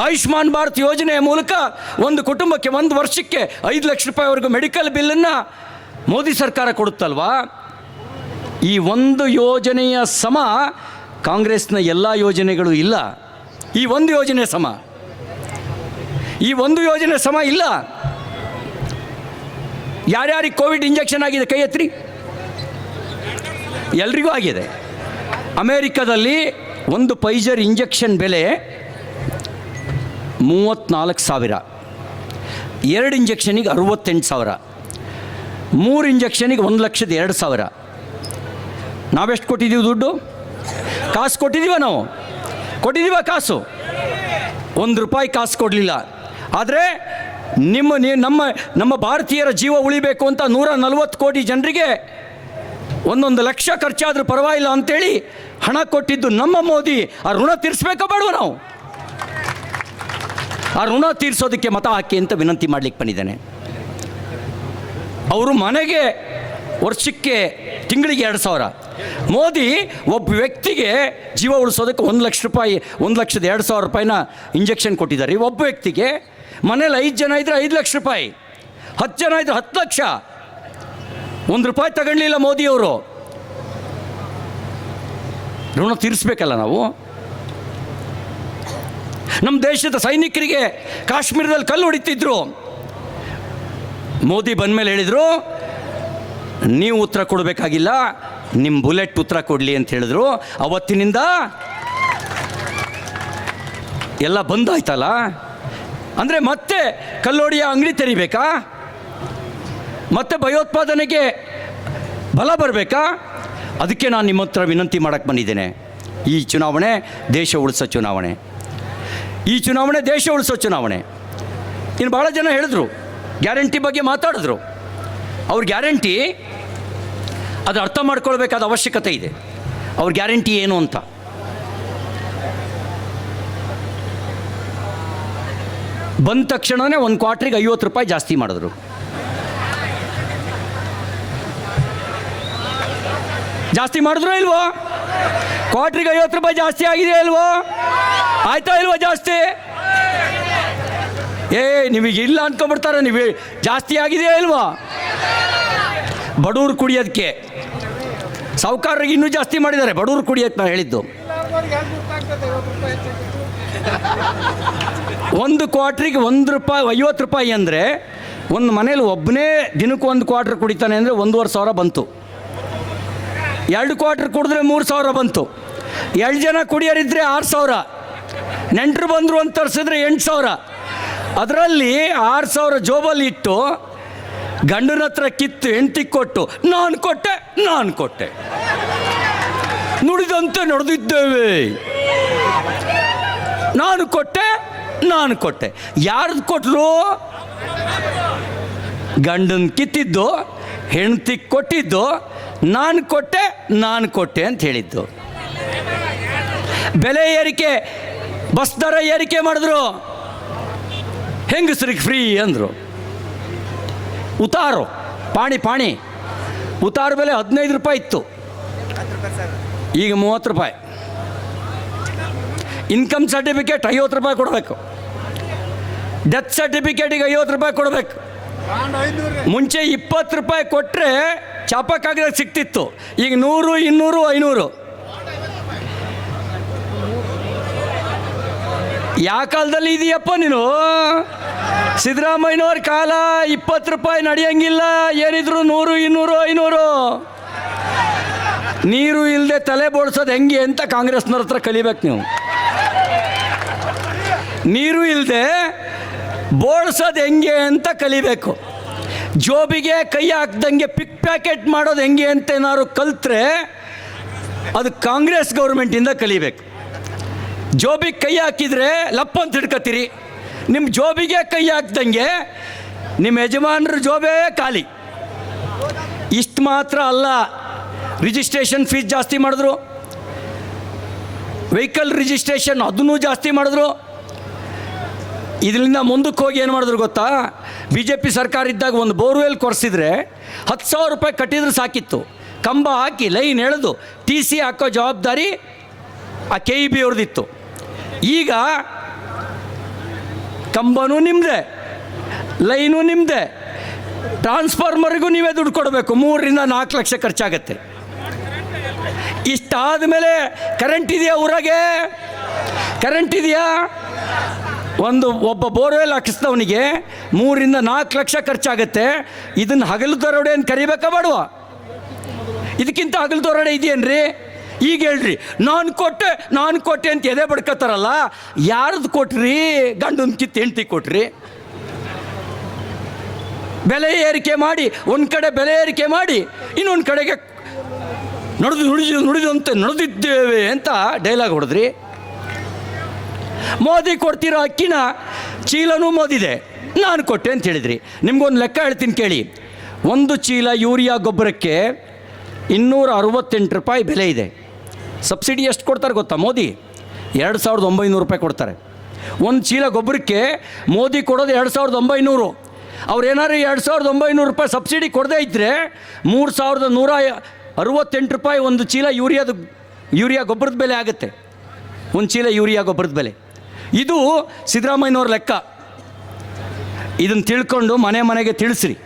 ಆಯುಷ್ಮಾನ್ ಭಾರತ್ ಯೋಜನೆಯ ಮೂಲಕ ಒಂದು ಕುಟುಂಬಕ್ಕೆ ಒಂದು ವರ್ಷಕ್ಕೆ ಐದು ಲಕ್ಷ ರೂಪಾಯಿವರೆಗೂ ಮೆಡಿಕಲ್ ಬಿಲ್ಲನ್ನು ಮೋದಿ ಸರ್ಕಾರ ಕೊಡುತ್ತಲ್ವಾ? ಈ ಒಂದು ಯೋಜನೆಯ ಸಮ ಕಾಂಗ್ರೆಸ್ನ ಎಲ್ಲ ಯೋಜನೆಗಳು ಇಲ್ಲ. ಈ ಒಂದು ಯೋಜನೆ ಸಮ. ಈ ಒಂದು ಯೋಜನೆ ಸಮ ಇಲ್ಲ. ಯಾರ್ಯಾರಿಗೆ ಕೋವಿಡ್ ಇಂಜೆಕ್ಷನ್ ಆಗಿದೆ ಕೈ ಎತ್ತಿರಿ ಎಲ್ರಿಗೂ ಆಗಿದೆ. ಅಮೇರಿಕಾದಲ್ಲಿ ಒಂದು ಪೈಜರ್ ಇಂಜೆಕ್ಷನ್ ಬೆಲೆ ಮೂವತ್ತ್ನಾಲ್ಕು ಸಾವಿರ. ಎರಡು ಇಂಜೆಕ್ಷನಿಗೆ ಅರುವತ್ತೆಂಟು ಸಾವಿರ. ಮೂರು ಇಂಜೆಕ್ಷನಿಗೆ ಒಂದು ಲಕ್ಷದ ಎರಡು ಸಾವಿರ. ನಾವೆಷ್ಟು ಕೊಟ್ಟಿದ್ದೀವಿ ದುಡ್ಡು? ಕಾಸು ಕೊಟ್ಟಿದ್ದೀವ ನಾವು? ಕೊಟ್ಟಿದ್ದೀವ ಕಾಸು? ಒಂದು ರೂಪಾಯಿ ಕಾಸು ಕೊಡಲಿಲ್ಲ. ಆದರೆ ನಿಮ್ಮ ನಮ್ಮ ನಮ್ಮ ಭಾರತೀಯರ ಜೀವ ಉಳಿಬೇಕು ಅಂತ ನೂರ ನಲವತ್ತು ಕೋಟಿ ಜನರಿಗೆ ಒಂದೊಂದು ಲಕ್ಷ ಖರ್ಚಾದರೂ ಪರವಾಗಿಲ್ಲ ಅಂತೇಳಿ ಹಣ ಕೊಟ್ಟಿದ್ದು ನಮ್ಮ ಮೋದಿ, ಆ ಋಣ ತೀರಿಸ್ಬೇಕಾ ಬೇಡವ ನಾವು? ಆ ಋಣ ತೀರಿಸೋದಕ್ಕೆ ಮತ ಹಾಕಿ ಅಂತ ವಿನಂತಿ ಮಾಡ್ಲಿಕ್ಕೆ ಬಂದಿದ್ದೇನೆ. ಅವರು ಮನೆಗೆ ವರ್ಷಕ್ಕೆ ತಿಂಗಳಿಗೆ ಎರಡು ಸಾವಿರ. ಮೋದಿ ಒಬ್ಬ ವ್ಯಕ್ತಿಗೆ ಜೀವ ಉಳಿಸೋದಕ್ಕೆ ಒಂದು ಲಕ್ಷ ರೂಪಾಯಿ, ಒಂದು ಲಕ್ಷದ ಎರಡು ಸಾವಿರ ರೂಪಾಯಿನ ಇಂಜೆಕ್ಷನ್ ಕೊಟ್ಟಿದ್ದಾರೆ. ಒಬ್ಬ ವ್ಯಕ್ತಿಗೆ ಮನೇಲಿ ಐದು ಜನ ಇದ್ದರೆ ಐದು ಲಕ್ಷ ರೂಪಾಯಿ, ಹತ್ತು ಜನ ಇದ್ದರೆ ಹತ್ತು ಲಕ್ಷ. ಒಂದು ರೂಪಾಯಿ ತಗೊಳ್ಳಿಲ್ಲ ಮೋದಿಯವರು. ಋಣ ತೀರಿಸ್ಬೇಕಲ್ಲ ನಾವು? ನಮ್ಮ ದೇಶದ ಸೈನಿಕರಿಗೆ ಕಾಶ್ಮೀರದಲ್ಲಿ ಕಲ್ಲು ಹೊಡಿತಿದ್ರು. ಮೋದಿ ಬಂದ ಮೇಲೆ ಹೇಳಿದರು, ನೀವು ಉತ್ತರ ಕೊಡಬೇಕಾಗಿಲ್ಲ ನಿಮ್ಮ ಬುಲೆಟ್ ಉತ್ತರ ಕೊಡಲಿ ಅಂತ ಹೇಳಿದ್ರು. ಅವತ್ತಿನಿಂದ ಎಲ್ಲ ಬಂದಾಯ್ತಲ್ಲ ಅಂದರೆ ಮತ್ತೆ ಕಲ್ಲೋಡಿಯ ಅಂಗಡಿ ತೆರಿಬೇಕಾ? ಮತ್ತೆ ಭಯೋತ್ಪಾದನೆಗೆ ಬಲ ಬರಬೇಕಾ? ಅದಕ್ಕೆ ನಾನು ನಿಮ್ಮ ಹತ್ರ ವಿನಂತಿ ಮಾಡಕ್ಕೆ ಬಂದಿದ್ದೇನೆ. ಈ ಚುನಾವಣೆ ದೇಶ ಉಳಿಸೋ ಚುನಾವಣೆ. ಈ ಚುನಾವಣೆ ದೇಶ ಉಳಿಸೋ ಚುನಾವಣೆ. ಇನ್ನು ಭಾಳ ಜನ ಹೇಳಿದ್ರು, ಗ್ಯಾರಂಟಿ ಬಗ್ಗೆ ಮಾತಾಡಿದ್ರು. ಅವ್ರ ಗ್ಯಾರಂಟಿ ಅದು ಅರ್ಥ ಮಾಡ್ಕೊಳ್ಬೇಕಾದ ಅವಶ್ಯಕತೆ ಇದೆ. ಅವ್ರ ಗ್ಯಾರಂಟಿ ಏನು ಅಂತ? ಬಂದ ತಕ್ಷಣವೇ ಒಂದು ಕ್ವಾರ್ಟ್ರಿಗೆ ಐವತ್ತು ರೂಪಾಯಿ ಜಾಸ್ತಿ ಮಾಡಿದ್ರು. ಜಾಸ್ತಿ ಮಾಡಿದ್ರು ಇಲ್ವೋ? ಕ್ವಾಟ್ರಿಗೆ ಐವತ್ತು ರೂಪಾಯಿ ಜಾಸ್ತಿ ಆಗಿದೆ ಇಲ್ವೋ? ಆಯ್ತಾ ಇಲ್ವೋ ಜಾಸ್ತಿ? ಏ, ನಿಮಗೆ ಇಲ್ಲ ಅನ್ಕೊಂಬಿಡ್ತಾರೆ ನೀವು ಜಾಸ್ತಿ ಆಗಿದೆಯಾ ಇಲ್ವೋ? ಬಡವ್ರು ಕುಡಿಯೋದಕ್ಕೆ. ಸಾಹುಕಾರರಿಗೆ ಇನ್ನೂ ಜಾಸ್ತಿ ಮಾಡಿದ್ದಾರೆ, ಬಡವ್ರು ಕುಡಿಯೋಕ್ಕೆ ನಾನು ಹೇಳಿದ್ದು. ಒಂದು ಕ್ವಾಟ್ರಿಗೆ ಒಂದು ರೂಪಾಯಿ, ಐವತ್ತು ರೂಪಾಯಿ ಅಂದರೆ, ಒಂದು ಮನೇಲಿ ಒಬ್ಬನೇ ದಿನಕ್ಕೆ ಒಂದು ಕ್ವಾಟ್ರ್ ಕುಡಿತಾನೆ ಅಂದರೆ ಒಂದೂವರೆ ಸಾವಿರ ಬಂತು. ಎರಡು ಕ್ವಾರ್ಟರ್ ಕುಡಿದ್ರೆ ಮೂರು ಸಾವಿರ ಬಂತು. ಎರಡು ಜನ ಕುಡಿಯೋರಿದ್ರೆ ಆರು ಸಾವಿರ. ನೆಂಟರು ಬಂದರು ಅಂತ ತರಿಸಿದ್ರೆ ಎಂಟು ಸಾವಿರ. ಅದರಲ್ಲಿ ಆರು ಸಾವಿರ ಜೋಬಲ್ಲಿ ಇಟ್ಟು ಗಂಡನ ಹತ್ರ ಕಿತ್ತು, ಹೆಂಡತಿ ಕೊಟ್ಟು, ನಾನು ಕೊಟ್ಟೆ ನಾನು ಕೊಟ್ಟೆ. ನುಡಿದಂತೆ ನಡೆದಿದ್ದೇವೆ. ನಾನು ಕೊಟ್ಟೆ ನಾನು ಕೊಟ್ಟೆ. ಯಾರ್ದು ಕೊಟ್ಟರು ಗಂಡನ ಕಿತ್ತಿದ್ದು, ಹೆಂಡತಿ ಕೊಟ್ಟಿದ್ದು ನಾನು ಕೊಟ್ಟೆ ನಾನು ಕೊಟ್ಟೆ ಅಂತ ಹೇಳಿದ್ದು. ಬೆಲೆ ಏರಿಕೆ, ಬಸ್ ದರ ಏರಿಕೆ ಮಾಡಿದ್ರು. ಹೆಂಗಸ್ರಿಗೆ ಫ್ರೀ ಅಂದರು. ಉತಾರು, ಪಾಣಿ ಪಾಣಿ. ಉತಾರು ಬೆಲೆ ಹದಿನೈದು ರೂಪಾಯಿ ಇತ್ತು. ಈಗ ಮೂವತ್ತು ರೂಪಾಯಿ. ಇನ್ಕಮ್ ಸರ್ಟಿಫಿಕೇಟ್ ಐವತ್ತು ರೂಪಾಯಿ ಕೊಡಬೇಕು. ಡೆತ್ ಸರ್ಟಿಫಿಕೇಟಿಗೆ ಐವತ್ತು ರೂಪಾಯಿ ಕೊಡಬೇಕು. ಮುಂಚೆ ಇಪ್ಪತ್ತು ರೂಪಾಯಿ ಕೊಟ್ಟರೆ ಚಾಪಕ್ಕಾಗದಾಗ ಸಿಕ್ತಿತ್ತು. ಈಗ ನೂರು, ಇನ್ನೂರು, ಐನೂರು. ಯಾ ಕಾಲದಲ್ಲಿ ಇದೆಯಪ್ಪ ನೀನು? ಸಿದ್ದರಾಮಯ್ಯನವ್ರ ಕಾಲ ಇಪ್ಪತ್ತು ರೂಪಾಯಿ ನಡೆಯಂಗಿಲ್ಲ. ಏನಿದ್ರು ನೂರು, ಇನ್ನೂರು, ಐನೂರು. ನೀರು ಇಲ್ಲದೆ ತಲೆ ಬೋಡ್ಸೋದು ಹೆಂಗೆ ಅಂತ ಕಾಂಗ್ರೆಸ್ನವ್ರ ಹತ್ರ ಕಲಿಬೇಕು ನೀವು. ನೀರು ಇಲ್ಲದೆ ಬೋಳ್ಸೋದು ಹೆಂಗೆ ಅಂತ ಕಲಿಬೇಕು. ಜೋಬಿಗೆ ಕೈ ಹಾಕ್ದಂಗೆ ಪಿಕ್ ಪ್ಯಾಕೆಟ್ ಮಾಡೋದು ಹೆಂಗೆ ಅಂತ ಏನಾದ್ರು ಕಲ್ತ್ರೆ ಅದು ಕಾಂಗ್ರೆಸ್ ಗೌರ್ಮೆಂಟಿಂದ ಕಲಿಬೇಕು. ಜೋಬಿಗೆ ಕೈ ಹಾಕಿದರೆ ಲಪ್ಪ ಅಂತ ಹಿಡ್ಕತ್ತೀರಿ ನಿಮ್ಮ ಜೋಬಿಗೆ ಕೈ ಹಾಕ್ದಂಗೆ ನಿಮ್ಮ ಯಜಮಾನ್ರ ಜೋಬೇ ಖಾಲಿ. ಇಷ್ಟು ಮಾತ್ರ ಅಲ್ಲ ರಿಜಿಸ್ಟ್ರೇಷನ್ ಫೀಸ್ ಜಾಸ್ತಿ ಮಾಡಿದ್ರು. ವೆಹಿಕಲ್ ರಿಜಿಸ್ಟ್ರೇಷನ್ ಅದನ್ನೂ ಜಾಸ್ತಿ ಮಾಡಿದ್ರು. ಇದರಿಂದ ಮುಂದಕ್ಕೆ ಹೋಗಿ ಏನು ಮಾಡಿದ್ರು ಗೊತ್ತಾ? ಬಿ ಜೆ ಪಿ ಸರ್ಕಾರ ಇದ್ದಾಗ ಒಂದು ಬೋರ್ವೆಲ್ ಕೊರೆಸಿದ್ರೆ ಹತ್ತು ಸಾವಿರ ರೂಪಾಯಿ ಕಟ್ಟಿದ್ರೆ ಸಾಕಿತ್ತು. ಕಂಬ ಹಾಕಿ, ಲೈನ್ ಎಳೆದು, ಟಿ ಸಿ ಹಾಕೋ ಜವಾಬ್ದಾರಿ ಆ ಕೆ ಇ ಬಿ ಅವ್ರದ್ದಿತ್ತು. ಈಗ ಕಂಬನೂ ನಿಮ್ಮದೆ ಲೈನು ನಿಮ್ಮದೆ ಟ್ರಾನ್ಸ್ಫಾರ್ಮರಿಗೂ ನೀವೇ ದುಡ್ಡು ಕೊಡಬೇಕು, ಮೂರರಿಂದ ನಾಲ್ಕು ಲಕ್ಷ ಖರ್ಚಾಗತ್ತೆ. ಇಷ್ಟಾದ ಮೇಲೆ ಕರೆಂಟ್ ಇದೆಯಾ ಊರಾಗೆ? ಕರೆಂಟ್ ಇದೆಯಾ? ಒಂದು ಒಬ್ಬ ಬೋರ್ವೆಲ್ ಹಾಕಿಸ್ದವನಿಗೆ ಮೂರಿಂದ ನಾಲ್ಕು ಲಕ್ಷ ಖರ್ಚಾಗತ್ತೆ. ಇದನ್ನು ಹಗಲು ದರೋಡೆ ಅಂತ ಕರಿಬೇಕಾ ಬಾಡುವ ಇದಕ್ಕಿಂತ ಹಗಲು ದರೋಡೆ ಇದೆಯೇನ್ರಿ ಈಗ ಹೇಳ್ರಿ, ನಾನು ಕೊಟ್ಟೆ ನಾನು ಕೊಟ್ಟೆ ಅಂತ ಎದೆ ಬಡ್ಕೋತಾರಲ್ಲ ಯಾರ್ದು ಕೊಟ್ರಿ? ಗಂಡನ ಕಿತ್ತು ಹೆಂಡ್ತಿ ಕೊಟ್ರಿ? ಬೆಲೆ ಏರಿಕೆ ಮಾಡಿ, ಒಂದು ಕಡೆ ಬೆಲೆ ಏರಿಕೆ ಮಾಡಿ, ಇನ್ನೊಂದು ಕಡೆಗೆ ನಡೆದು ನುಡಿದು, ನುಡಿದಂತೆ ನಡೆದಿದ್ದೇವೆ ಅಂತ ಡೈಲಾಗ್ ಹೊಡೆದ್ರಿ. ಮೋದಿ ಕೊಡ್ತಿರೋ ಅಕ್ಕಿನ ಚೀಲನೂ ಮೋದಿದೆ. ನಾನು ಕೊಟ್ಟೆ ಅಂತ ಹೇಳಿದ್ರಿ. ನಿಮ್ಗೊಂದು ಲೆಕ್ಕ ಹೇಳ್ತೀನಿ ಕೇಳಿ. ಒಂದು ಚೀಲ ಯೂರಿಯಾ ಗೊಬ್ಬರಕ್ಕೆ ಇನ್ನೂರ ಅರವತ್ತೆಂಟು ರೂಪಾಯಿ ಬೆಲೆ ಇದೆ. ಸಬ್ಸಿಡಿ ಎಷ್ಟು ಕೊಡ್ತಾರೆ ಗೊತ್ತಾ ಮೋದಿ? ಎರಡು ಸಾವಿರದ ಒಂಬೈನೂರು ರೂಪಾಯಿ ಕೊಡ್ತಾರೆ. ಒಂದು ಚೀಲ ಗೊಬ್ಬರಕ್ಕೆ ಮೋದಿ ಕೊಡೋದು ಎರಡು ಸಾವಿರದ ಒಂಬೈನೂರು. ಅವ್ರು ಏನಾದ್ರು ಎರಡು ಸಾವಿರದ ಒಂಬೈನೂರು ರೂಪಾಯಿ ಸಬ್ಸಿಡಿ ಕೊಡದೇ ಇದ್ದರೆ ಮೂರು ಸಾವಿರದ ನೂರ ಅರವತ್ತೆಂಟು ರೂಪಾಯಿ ಒಂದು ಚೀಲ ಯೂರಿಯಾದ ಯೂರಿಯಾ ಗೊಬ್ಬರದ ಬೆಲೆ ಆಗುತ್ತೆ. ಒಂದು ಚೀಲ ಯೂರಿಯಾ ಗೊಬ್ಬರದ ಬೆಲೆ. ಇದು ಸಿದ್ದರಾಮಯ್ಯನವ್ರ ಲೆಕ್ಕ. ಇದನ್ನು ತಿಳ್ಕೊಂಡು ಮನೆ ಮನೆಗೆ ತಿಳಿಸ್ರಿ.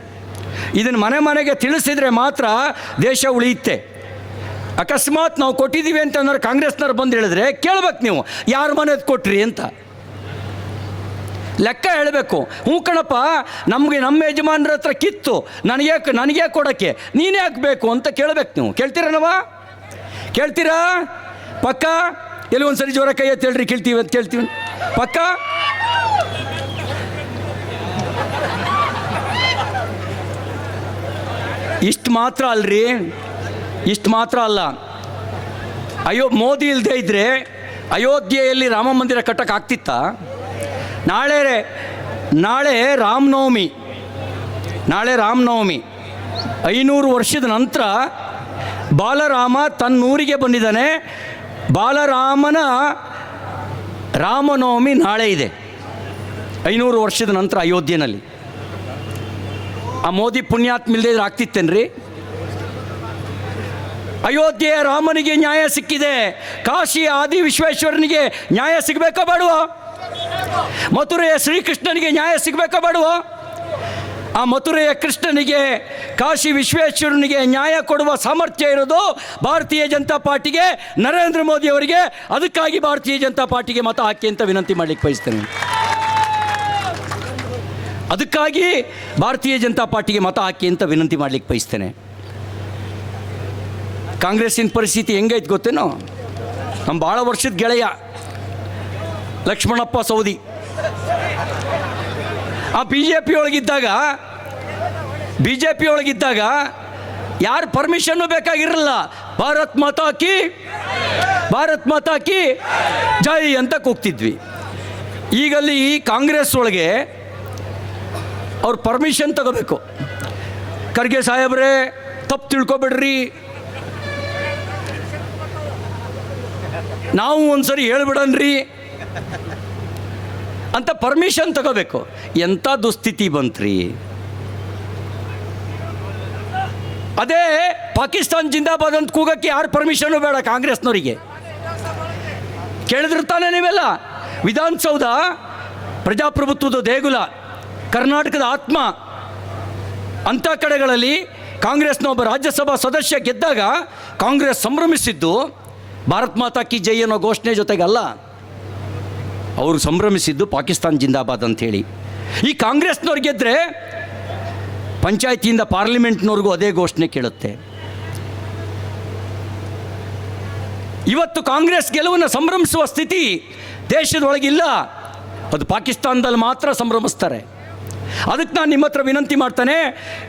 ಇದನ್ನು ಮನೆ ಮನೆಗೆ ತಿಳಿಸಿದರೆ ಮಾತ್ರ ದೇಶ ಉಳಿಯುತ್ತೆ. ಅಕಸ್ಮಾತ್ ನಾವು ಕೊಟ್ಟಿದ್ದೀವಿ ಅಂತ ಅಂದ್ರೆ ಕಾಂಗ್ರೆಸ್ನವ್ರು ಬಂದು ಹೇಳಿದ್ರೆ ಕೇಳ್ಬೇಕು ನೀವು, ಯಾರ ಮನೆದು ಕೊಟ್ರಿ ಅಂತ. ಲೆಕ್ಕ ಹೇಳಬೇಕು. ಹ್ಞೂ ಕಣಪ್ಪ, ನಮಗೆ ನಮ್ಮ ಯಜಮಾನರ ಹತ್ರ ಕಿತ್ತು, ನನಗೆ ನನಗೆ ಕೊಡೋಕ್ಕೆ, ನೀನೇ ಹಾಕಬೇಕು ಅಂತ ಕೇಳಬೇಕು ನೀವು. ಕೇಳ್ತೀರನವ ಕೇಳ್ತೀರಾ? ಪಕ್ಕ? ಎಲ್ಲಿ ಒಂದು ಸರಿ ಜೋರ ಕೈ ಎತ್ತಿ ಹೇಳ್ರಿ, ಕೇಳ್ತೀವಿ ಅಂತ ಕೇಳ್ತೀವಿ. ಪಕ್ಕ? ಇಷ್ಟು ಮಾತ್ರ ಅಲ್ರಿ, ಇಷ್ಟು ಮಾತ್ರ ಅಲ್ಲ. ಅಯ್ಯೋ, ಮೋದಿ ಇಲ್ಲದೆ ಇದ್ದರೆ ಅಯೋಧ್ಯೆಯಲ್ಲಿ ರಾಮ ಮಂದಿರ ಕಟ್ಟಕ್ಕೆ ಆಗ್ತಿತ್ತ? ನಾಳೆ ನಾಳೆ ರಾಮನವಮಿ ನಾಳೆ ರಾಮನವಮಿ. ಐನೂರು ವರ್ಷದ ನಂತರ ಬಾಲರಾಮ ತನ್ನೂರಿಗೆ ಬಂದಿದ್ದಾನೆ ಬಾಲರಾಮನ ರಾಮನವಮಿ ನಾಳೆ ಇದೆ. ಐನೂರು ವರ್ಷದ ನಂತರ ಅಯೋಧ್ಯೆಯಲ್ಲಿ ಆ ಮೋದಿ ಪುಣ್ಯಾತ್ಮ ಇಲ್ಲದೆ ಇದ್ರೆ ಆಗ್ತಿತ್ತೇನ್ರಿ? ಅಯೋಧ್ಯೆಯ ರಾಮನಿಗೆ ನ್ಯಾಯ ಸಿಕ್ಕಿದೆ. ಕಾಶಿ ಆದಿ ವಿಶ್ವೇಶ್ವರನಿಗೆ ನ್ಯಾಯ ಸಿಗಬೇಕಾ ಬಾಡುವ? ಮಥುರೆಯ ಶ್ರೀಕೃಷ್ಣನಿಗೆ ನ್ಯಾಯ ಸಿಗಬೇಕಾ ಬೇಡವ? ಆ ಮಥುರೆಯ ಕೃಷ್ಣನಿಗೆ, ಕಾಶಿ ವಿಶ್ವೇಶ್ವರನಿಗೆ ನ್ಯಾಯ ಕೊಡುವ ಸಾಮರ್ಥ್ಯ ಇರೋದು ಭಾರತೀಯ ಜನತಾ ಪಾರ್ಟಿಗೆ, ನರೇಂದ್ರ ಮೋದಿ ಅವರಿಗೆ. ಅದಕ್ಕಾಗಿ ಭಾರತೀಯ ಜನತಾ ಪಾರ್ಟಿಗೆ ಮತ ಹಾಕಿ ಅಂತ ವಿನಂತಿ ಮಾಡಲಿಕ್ಕೆ ಬಯಸ್ತೇನೆ. ಅದಕ್ಕಾಗಿ ಭಾರತೀಯ ಜನತಾ ಪಾರ್ಟಿಗೆ ಮತ ಹಾಕಿ ಅಂತ ವಿನಂತಿ ಮಾಡಲಿಕ್ಕೆ ಬಯಸ್ತೇನೆ. ಕಾಂಗ್ರೆಸ್ಸಿನ ಪರಿಸ್ಥಿತಿ ಹೆಂಗೈತೆ ಗೊತ್ತೇನೋ? ನಮ್ಮ ಭಾಳ ವರ್ಷದ ಗೆಳೆಯ ಲಕ್ಷ್ಮಣಪ್ಪ ಸೌದಿ ಆ ಬಿ ಜೆ ಪಿ ಒಳಗಿದ್ದಾಗ ಬಿ ಜೆ ಪಿ ಒಳಗಿದ್ದಾಗ ಯಾರು ಪರ್ಮಿಷನ್ನು ಬೇಕಾಗಿರಲಿಲ್ಲ ಭಾರತ್ ಮಾತಾ ಕಿ, ಭಾರತ್ ಮಾತಾ ಕಿ ಜೈ ಅಂತ ಕೂಗ್ತಿದ್ವಿ. ಈಗಲ್ಲಿ ಈ ಕಾಂಗ್ರೆಸ್ ಒಳಗೆ ಅವ್ರು ಪರ್ಮಿಷನ್ ತಗೋಬೇಕು. ಖರ್ಗೆ ಸಾಹೇಬ್ರೆ, ತಪ್ಪು ತಿಳ್ಕೊಬೇಡ್ರಿ. ನಾವು ಒಂದ್ಸರಿ ಹೇಳ್ಬಿಡನ್ರಿ. ಅಂತ ಪರ್ಮಿಷನ್ ತಗೋಬೇಕು. ಎಂಥ ದುಸ್ಥಿತಿ ಬಂತ್ರಿ? ಅದೇ ಪಾಕಿಸ್ತಾನ್ ಜಿಂದಾಬಾದ್ ಅಂತ ಕೂಗಕ್ಕೆ ಯಾರು ಪರ್ಮಿಷನ್ನು ಬೇಡ ಕಾಂಗ್ರೆಸ್ನವರಿಗೆ. ಕೇಳಿದಿರ್ತಾನೆ ತಾನೇ ನೀವೆಲ್ಲ? ವಿಧಾನಸೌಧ ಪ್ರಜಾಪ್ರಭುತ್ವದ ದೇಗುಲ, ಕರ್ನಾಟಕದ ಆತ್ಮ. ಅಂತ ಕಡೆಗಳಲ್ಲಿ ಕಾಂಗ್ರೆಸ್ನ ಒಬ್ಬ ರಾಜ್ಯಸಭಾ ಸದಸ್ಯ ಗೆದ್ದಾಗ ಕಾಂಗ್ರೆಸ್ ಸಂಭ್ರಮಿಸಿದ್ದು, ಭಾರತ್ ಮಾತಾ ಕಿ ಜೈ ಅನ್ನೋ ಘೋಷಣೆ ಜೊತೆಗಲ್ಲ. ಅವರು ಸಂಭ್ರಮಿಸಿದ್ದು ಪಾಕಿಸ್ತಾನ್ ಜಿಂದಾಬಾದ್ ಅಂಥೇಳಿ. ಈ ಕಾಂಗ್ರೆಸ್ನವ್ರು ಗೆದ್ದರೆ ಪಂಚಾಯತಿಯಿಂದ ಪಾರ್ಲಿಮೆಂಟ್ನವ್ರಿಗೂ ಅದೇ ಘೋಷಣೆ ಕೇಳುತ್ತೆ. ಇವತ್ತು ಕಾಂಗ್ರೆಸ್ ಗೆಲುವನ್ನು ಸಂಭ್ರಮಿಸುವ ಸ್ಥಿತಿ ದೇಶದೊಳಗಿಲ್ಲ. ಅದು ಪಾಕಿಸ್ತಾನದಲ್ಲಿ ಮಾತ್ರ ಸಂಭ್ರಮಿಸ್ತಾರೆ. ಅದಕ್ಕೆ ನಾನು ನಿಮ್ಮ ಹತ್ರ ವಿನಂತಿ ಮಾಡ್ತಾನೆ,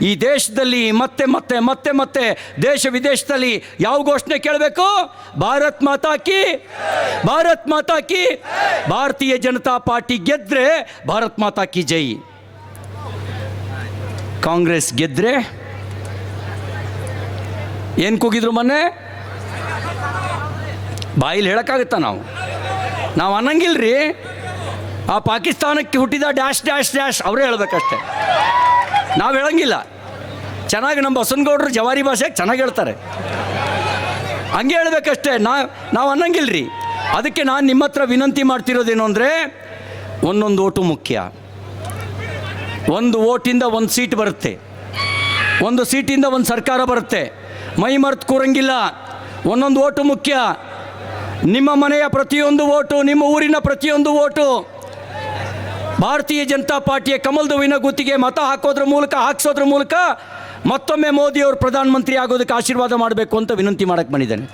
ಈ ದೇಶದಲ್ಲಿ ಮತ್ತೆ ಮತ್ತೆ ಮತ್ತೆ ಮತ್ತೆ ದೇಶ ವಿದೇಶದಲ್ಲಿ ಯಾವ ಘೋಷಣೆ ಕೇಳಬೇಕು? ಭಾರತ್ ಮಾತಾ ಕಿ ಭಾರತ್ ಮಾತಾ ಕಿ ಭಾರತೀಯ ಜನತಾ ಪಾರ್ಟಿ ಗೆದ್ರೆ ಭಾರತ್ ಮಾತಾ ಕಿ ಜೈ! ಕಾಂಗ್ರೆಸ್ ಗೆದ್ರೆ ಏನು ಕೂಗಿದ್ರು ಮೊನ್ನೆ? ಬಾಯಲ್ಲಿ ಹೇಳೋಕ್ಕಾಗುತ್ತಾ ನಾವು? ನಾವು ಅನ್ನಂಗಿಲ್ರಿ. ಆ ಪಾಕಿಸ್ತಾನಕ್ಕೆ ಹುಟ್ಟಿದ ಡ್ಯಾಶ್ ಡ್ಯಾಶ್ ಡ್ಯಾಶ್ ಅವರೇ ಹೇಳಬೇಕಷ್ಟೆ. ನಾವು ಹೇಳಂಗಿಲ್ಲ. ಚೆನ್ನಾಗಿ ನಮ್ಮ ಬಸವನಗೌಡರು ಜವಾರಿ ಭಾಷೆಗೆ ಚೆನ್ನಾಗಿ ಹೇಳ್ತಾರೆ. ಹಂಗೆ ಹೇಳ್ಬೇಕಷ್ಟೇ. ನಾ, ನಾವು ಅನ್ನಂಗಿಲ್ರಿ. ಅದಕ್ಕೆ ನಾನು ನಿಮ್ಮ ಹತ್ರ ವಿನಂತಿ ಮಾಡ್ತಿರೋದೇನು ಅಂದರೆ, ಒಂದೊಂದು ಓಟು ಮುಖ್ಯ. ಒಂದು ಓಟಿಂದ ಒಂದು ಸೀಟ್ ಬರುತ್ತೆ. ಒಂದು ಸೀಟಿಂದ ಒಂದು ಸರ್ಕಾರ ಬರುತ್ತೆ. ಮೈ ಮರೆತು ಕೂರಂಗಿಲ್ಲ. ಒಂದೊಂದು ಓಟು ಮುಖ್ಯ. ನಿಮ್ಮ ಮನೆಯ ಪ್ರತಿಯೊಂದು ಓಟು, ನಿಮ್ಮ ಊರಿನ ಪ್ರತಿಯೊಂದು ಓಟು. ಭಾರತೀಯ ಜನತಾ ಪಾರ್ಟಿಯ ಕಮಲ್ದ ಹೂವಿನ ಗುತ್ತಿಗೆ ಮತ ಹಾಕೋದ್ರ ಮೂಲಕ, ಹಾಕ್ಸೋದ್ರ ಮೂಲಕ ಮತ್ತೊಮ್ಮೆ ಮೋದಿಯವರು ಪ್ರಧಾನಮಂತ್ರಿ ಆಗೋದಕ್ಕೆ ಆಶೀರ್ವಾದ ಮಾಡಬೇಕು ಅಂತ ವಿನಂತಿ ಮಾಡಕ್ಕೆ ಬಂದಿದ್ದೇನೆ.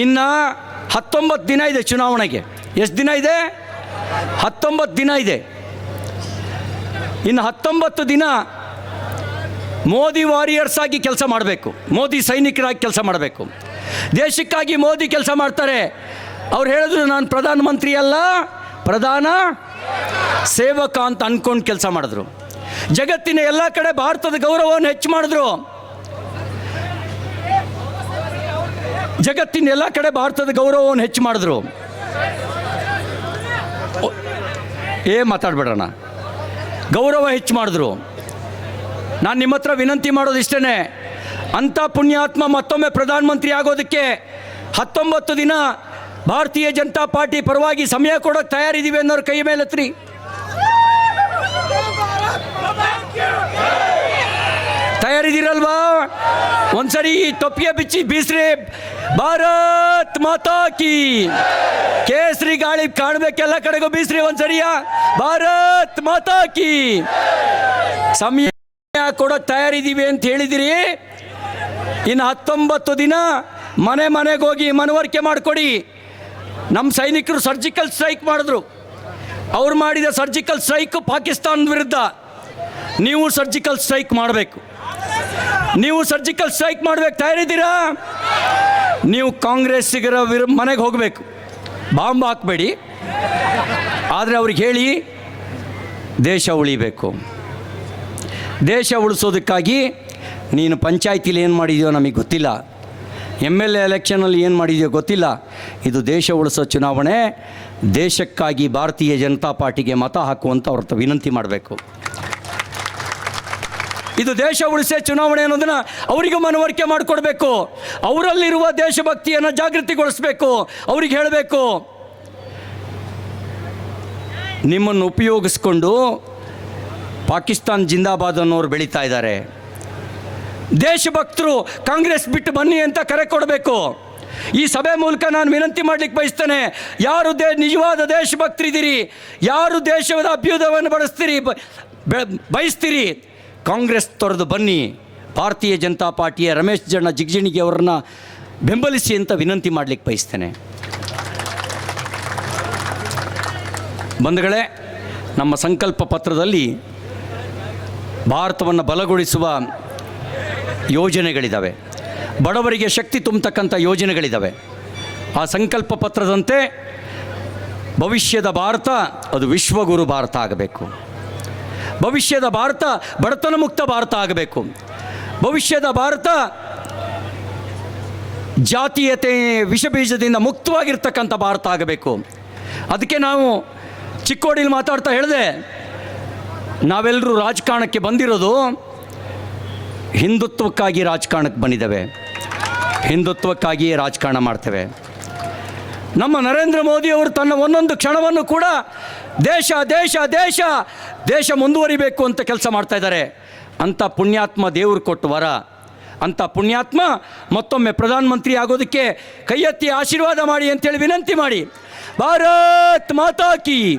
ಇನ್ನು ಹತ್ತೊಂಬತ್ತು ದಿನ ಇದೆ ಚುನಾವಣೆಗೆ. ಎಷ್ಟು ದಿನ ಇದೆ? ಹತ್ತೊಂಬತ್ತು ದಿನ ಇದೆ. ಇನ್ನು ಹತ್ತೊಂಬತ್ತು ದಿನ ಮೋದಿ ವಾರಿಯರ್ಸ್ ಆಗಿ ಕೆಲಸ ಮಾಡಬೇಕು. ಮೋದಿ ಸೈನಿಕರಾಗಿ ಕೆಲಸ ಮಾಡಬೇಕು. ದೇಶಕ್ಕಾಗಿ ಮೋದಿ ಕೆಲಸ ಮಾಡ್ತಾರೆ. ಅವ್ರು ಹೇಳಿದ್ರು, ನಾನು ಪ್ರಧಾನಮಂತ್ರಿ ಅಲ್ಲ, ಪ್ರಧಾನ ಸೇವಕ ಅಂತ ಅಂದ್ಕೊಂಡು ಕೆಲಸ ಮಾಡಿದ್ರು. ಜಗತ್ತಿನ ಎಲ್ಲ ಕಡೆ ಭಾರತದ ಗೌರವವನ್ನು ಹೆಚ್ಚು ಮಾಡಿದ್ರು. ಜಗತ್ತಿನ ಎಲ್ಲ ಕಡೆ ಭಾರತದ ಗೌರವವನ್ನು ಹೆಚ್ಚು ಮಾಡಿದ್ರು. ಏ ಮಾತಾಡ್ಬೇಡಣ ಗೌರವ ಹೆಚ್ಚು ಮಾಡಿದ್ರು. ನಾನು ನಿಮ್ಮ ಹತ್ರ ವಿನಂತಿ ಮಾಡೋದು ಇಷ್ಟೇ ಅಂಥ ಪುಣ್ಯಾತ್ಮ ಮತ್ತೊಮ್ಮೆ ಪ್ರಧಾನಮಂತ್ರಿ ಆಗೋದಕ್ಕೆ ಹತ್ತೊಂಬತ್ತು ದಿನ ಭಾರತೀಯ ಜನತಾ ಪಾರ್ಟಿ ಪರವಾಗಿ ಸಮಯ ಕೊಡೋಕೆ ತಯಾರಿದ್ದೀವಿ ಅನ್ನೋರು ಕೈ ಮೇಲೆ ಹತ್ರಿ. ತಯಾರಿದ್ದೀರಲ್ವಾ ಒಂದ್ಸರಿ ತೊಪ್ಪಿಗೆ ಬಿಚ್ಚಿ ಬೀಸ್ರಿ. ಭಾರತ್ ಮಾತಾ ಕಿ. ಕೇಸರಿ ಗಾಳಿ ಕಾಣಬೇಕೆಲ್ಲ ಕಡೆಗೂ ಬೀಸ್ರಿ ಒಂದ್ಸರಿಯ. ಭಾರತ್ ಮಾತಾ ಕಿ. ಸಮಯ ಕೊಡೋಕೆ ತಯಾರಿದ್ದೀವಿ ಅಂತ ಹೇಳಿದಿರಿ. ಇನ್ನು ಹತ್ತೊಂಬತ್ತು ದಿನ ಮನೆ ಮನೆಗೋಗಿ ಮನವರಿಕೆ ಮಾಡಿಕೊಡಿ. ನಮ್ಮ ಸೈನಿಕರು ಸರ್ಜಿಕಲ್ ಸ್ಟ್ರೈಕ್ ಮಾಡಿದ್ರು. ಅವ್ರು ಮಾಡಿದ ಸರ್ಜಿಕಲ್ ಸ್ಟ್ರೈಕ್ ಪಾಕಿಸ್ತಾನ ವಿರುದ್ಧ. ನೀವು ಸರ್ಜಿಕಲ್ ಸ್ಟ್ರೈಕ್ ಮಾಡಬೇಕು. ನೀವು ಸರ್ಜಿಕಲ್ ಸ್ಟ್ರೈಕ್ ಮಾಡಬೇಕು, ತಯಾರಿದ್ದೀರಾ? ನೀವು ಕಾಂಗ್ರೆಸ್ಸಿಗರ ವಿರು, ಮನೆಗೆ ಹೋಗಬೇಕು. ಬಾಂಬ್ ಹಾಕಬೇಡಿ. ಆದರೆ ಅವ್ರಿಗೆ ಹೇಳಿ, ದೇಶ ಉಳಿಬೇಕು. ದೇಶ ಉಳಿಸೋದಕ್ಕಾಗಿ ನೀನು ಪಂಚಾಯತಿಲಿ ಏನು ಮಾಡಿದೆಯೋ ನಮಗೆ ಗೊತ್ತಿಲ್ಲ. ಎಂ ಎಲ್ ಎ ಎಲೆಕ್ಷನಲ್ಲಿ ಏನು ಮಾಡಿದೆಯೋ ಗೊತ್ತಿಲ್ಲ. ಇದು ದೇಶ ಉಳಿಸೋ ಚುನಾವಣೆ. ದೇಶಕ್ಕಾಗಿ ಭಾರತೀಯ ಜನತಾ ಪಾರ್ಟಿಗೆ ಮತ ಹಾಕುವಂತ ಅವ್ರ ವಿನಂತಿ ಮಾಡಬೇಕು. ಇದು ದೇಶ ಉಳಿಸೋ ಚುನಾವಣೆ ಅನ್ನೋದನ್ನ ಅವರಿಗೂ ಮನವರಿಕೆ ಮಾಡಿಕೊಡ್ಬೇಕು. ಅವರಲ್ಲಿರುವ ದೇಶಭಕ್ತಿಯನ್ನು ಜಾಗೃತಿಗೊಳಿಸಬೇಕು. ಅವ್ರಿಗೆ ಹೇಳಬೇಕು. ನಿಮ್ಮನ್ನು ಉಪಯೋಗಿಸ್ಕೊಂಡು ಪಾಕಿಸ್ತಾನ್ ಜಿಂದಾಬಾದ್ ಅನ್ನೋರು ಬೆಳೀತಾ ಇದ್ದಾರೆ. ದೇಶಭಕ್ತರು ಕಾಂಗ್ರೆಸ್ ಬಿಟ್ಟು ಬನ್ನಿ ಅಂತ ಕರೆ ಕೊಡಬೇಕು. ಈ ಸಭೆ ಮೂಲಕ ನಾನು ವಿನಂತಿ ಮಾಡಲಿಕ್ಕೆ ಬಯಸ್ತೇನೆ, ಯಾರು ದೇ ನಿಜವಾದ ದೇಶಭಕ್ತರಿದ್ದೀರಿ, ಯಾರು ದೇಶದ ಅಭ್ಯುದಯವನ್ನು ಬಳಸ್ತೀರಿ ಬಯಸ್ತೀರಿ, ಕಾಂಗ್ರೆಸ್ ತೊರೆದು ಬನ್ನಿ, ಭಾರತೀಯ ಜನತಾ ಪಾರ್ಟಿಯ ರಮೇಶ್ ಜಣ್ಣ ಜಿಗ್ಜಿಣಿಗೆ ಅವರನ್ನ ಬೆಂಬಲಿಸಿ ಅಂತ ವಿನಂತಿ ಮಾಡಲಿಕ್ಕೆ ಬಯಸ್ತೇನೆ. ಬಂಧುಗಳೇ, ನಮ್ಮ ಸಂಕಲ್ಪ ಪತ್ರದಲ್ಲಿ ಭಾರತವನ್ನು ಬಲಗೊಳಿಸುವ ಯೋಜನೆಗಳಿದ್ದಾವೆ ಬಡವರಿಗೆ ಶಕ್ತಿ ತುಂಬತಕ್ಕಂಥ ಯೋಜನೆಗಳಿದ್ದಾವೆ ಆ ಸಂಕಲ್ಪ ಪತ್ರದಂತೆ ಭವಿಷ್ಯದ ಭಾರತ ಅದು ವಿಶ್ವಗುರು ಭಾರತ ಆಗಬೇಕು. ಭವಿಷ್ಯದ ಭಾರತ ಬಡತನ ಮುಕ್ತ ಭಾರತ ಆಗಬೇಕು. ಭವಿಷ್ಯದ ಭಾರತ ಜಾತೀಯತೆ ವಿಷಬೀಜದಿಂದ ಮುಕ್ತವಾಗಿರ್ತಕ್ಕಂಥ ಭಾರತ ಆಗಬೇಕು. ಅದಕ್ಕೆ ನಾವು ಚಿಕ್ಕೋಡಿಲಿ ಮಾತಾಡ್ತಾ ಹೇಳಿದೆ ನಾವೆಲ್ಲರೂ ರಾಜಕಾರಣಕ್ಕೆ ಬಂದಿರೋದು ಹಿಂದುತ್ವಕ್ಕಾಗಿ ರಾಜಕಾರಣಕ್ಕೆ ಬಂದಿದ್ದೇವೆ. ಹಿಂದುತ್ವಕ್ಕಾಗಿಯೇ ರಾಜಕಾರಣ ಮಾಡ್ತೇವೆ. ನಮ್ಮ ನರೇಂದ್ರ ಮೋದಿಯವರು ತನ್ನ ಒಂದೊಂದು ಕ್ಷಣವನ್ನು ಕೂಡ ದೇಶ ದೇಶ ದೇಶ ದೇಶ ಮುಂದುವರಿಬೇಕು ಅಂತ ಕೆಲಸ ಮಾಡ್ತಾ ಇದ್ದಾರೆ. ಅಂಥ ಪುಣ್ಯಾತ್ಮ ದೇವರು ಕೊಟ್ಟು ವರ. ಅಂಥ ಪುಣ್ಯಾತ್ಮ ಮತ್ತೊಮ್ಮೆ ಪ್ರಧಾನಮಂತ್ರಿ ಆಗೋದಕ್ಕೆ ಕೈ ಎತ್ತಿ ಆಶೀರ್ವಾದ ಮಾಡಿ ಅಂತೇಳಿ ವಿನಂತಿ ಮಾಡಿ. ಭಾರತ್ ಮಾತಾ ಕಿ,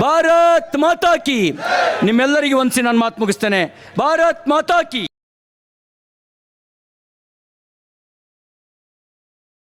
ಭಾರತ್ ಮಾತಾ ಕಿ. ನಿಮ್ಮೆಲ್ಲರಿಗೂ ಒಂದ್ಸಿ ನಾನು ಮಾತು ಮುಗಿಸ್ತೇನೆ. ಭಾರತ್ ಮಾತಾ ಕಿ.